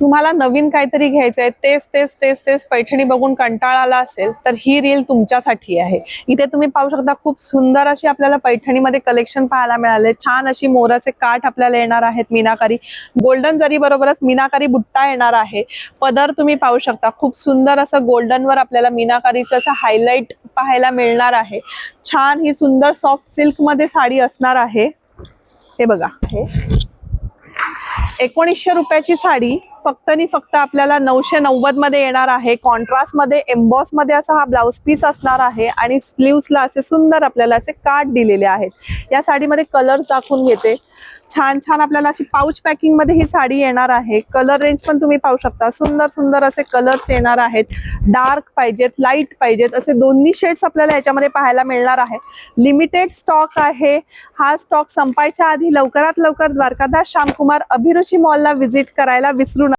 तुम्हाला नवीन काहीतरी घ्यायचं आहे तेच तेच तेच तेच पैठणी बघून कंटाळा आला असेल तर ही रील तुमच्यासाठी आहे. इथे तुम्ही पाहू शकता खूप सुंदर अशी आपल्याला पैठणीमध्ये कलेक्शन पाहायला मिळाले छान अशी मोराचे काठ आपल्याला येणार आहेत मीनाकारी. गोल्डन जरी बरोबरच मीनाकारी बुट्टा येणार आहे पदर तुम्ही पाहू शकता. खूप सुंदर असं गोल्डन वर आपल्याला मीनाकारीचं असं हायलाईट पाहायला मिळणार आहे. छान ही सुंदर सॉफ्ट सिल्कमध्ये साडी असणार आहे. हे बघा हे. एकोणीसशे रुपयाची साडी फक्त आणि फक्त आपल्याला नऊशे नव्वदमध्ये येणार आहे. कॉन्ट्रास्टमध्ये एम्बॉसमध्ये असा हा ब्लाउज पीस असणार आहे आणि स्लीव्सला असे सुंदर आपल्याला असे काठ दिलेले आहेत. या साडीमध्ये कलर्स दाखवून घेते. छान छान आपल्याला अशी पाऊच पॅकिंगमध्ये ही साडी येणार आहे. कलर रेंज पण तुम्ही पाहू शकता. सुंदर सुंदर असे कलर्स येणार आहेत. डार्क पाहिजेत लाइट पाहिजेत. असे दोन्ही शेड्स आपल्याला याच्यामध्ये पाहायला मिळणार आहे. लिमिटेड स्टॉक आहे. हा स्टॉक संपायच्या आधी लवकरात लवकर द्वारकादास श्यामकुमार अभिरुची मॉलला व्हिजिट करायला विसरू नका